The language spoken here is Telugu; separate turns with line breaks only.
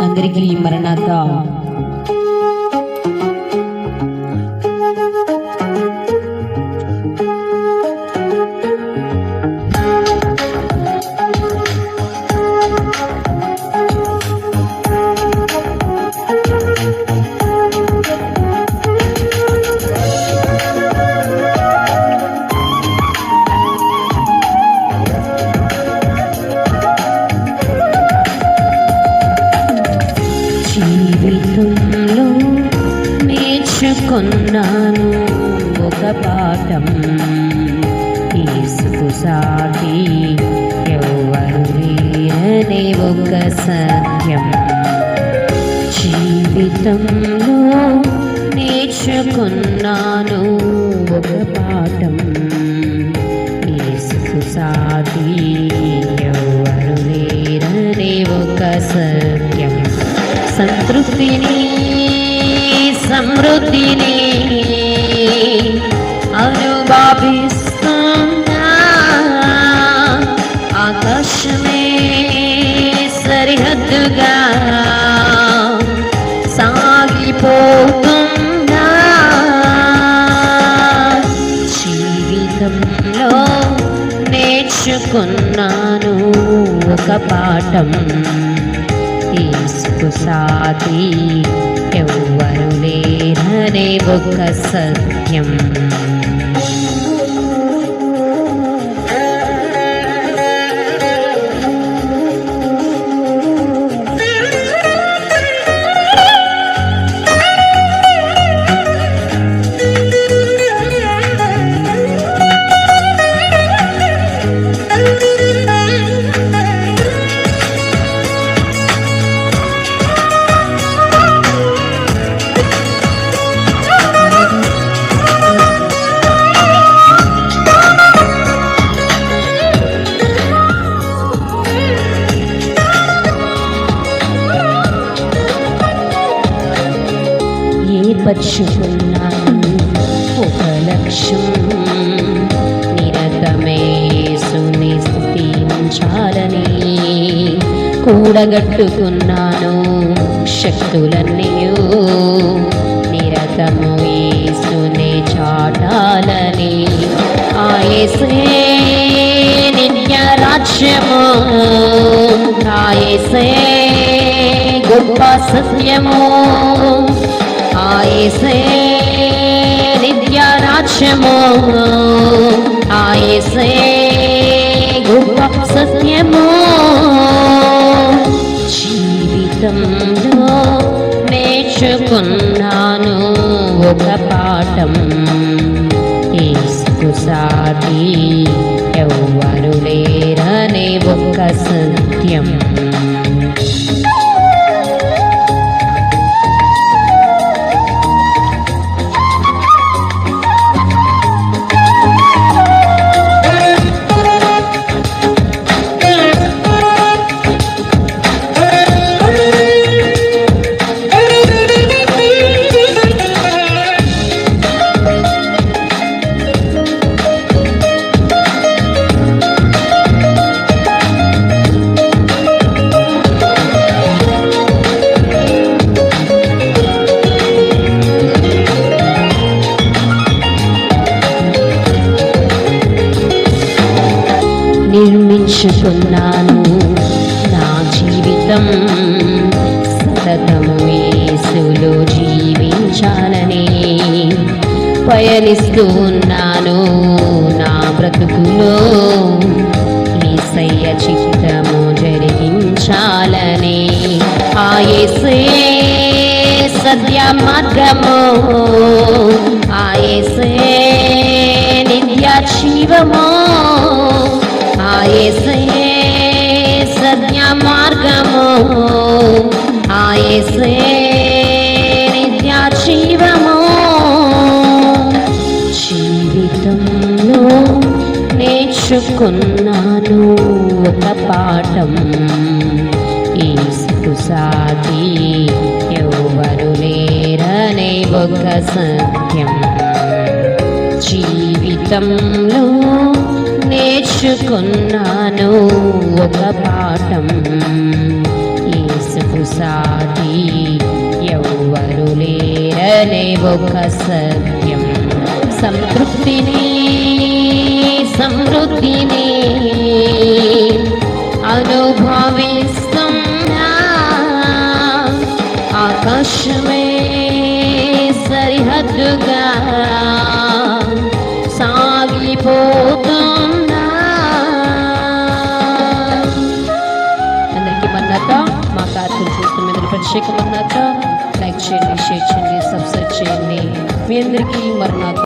అందరికీ మరణాత జీవితంలో నేర్చుకున్నాను ఒక పాఠం. తీసుకు సాటి ఎవరు లేరనే ఒక సత్యం. జీవితంలో నేర్చుకున్నాను ఒక పాఠం. సంతృప్తిని సమృద్ధిని అనుభవిస్తున్నా. ఆకాశమే సరిహద్దుగా సాగిపోతున్నా. జీవితంలో నేర్చుకున్నాను ఒక పాఠం. తీసుకు సాగి ఎవ్వరు లేరనే ఒక సత్యం. ఏర్పరచుకున్నాను ఒక లక్ష్యం. నిరతమే సునిస్థితించాలని కూడగట్టుకున్నాను. శక్తులన్నీ నిరతము ఏసుని చాటాలని. ఆయేసే నిత్య రాజ్యము. ఆయేసే గొప్ప సత్యము. సత్యము జీవితంలో నేర్చుకున్నాను ఒక పాఠం. తీసుకు సాగి ఎవ్వరు లేరనే ఒక సత్యం. నిర్మించుకున్నాను నా జీవితం సతతము యేసులో జీవించాలని పయనిస్తూ ఉన్నాను. నా బ్రతుకులో ఈసయ్య చిత్తము జరిగించాలని ఆ సద్య సత్య మార్గము. ఆ యేసే నిత్య జీవము. ఆయేసే సత్య మార్గము. ఆయేసే నిత్య జీవము. జీవితంలో నేర్చుకున్నాను ఒక పాఠం. ఈసుకు సాగి ఎవరు లేరనే ఒక సత్యం. జీవితంలో నేర్చుకున్నాను ఒక పాఠం. ఏసుకు సాటి ఎవ్వరు లేరనే ఒక సత్యం. సంతృప్తిని సమృద్ధిని అనుభవిస్తున్నా. ఆకాశమే సరిహద్దుగా आशिक बनाता like share share share subscribe share Virendra की मरना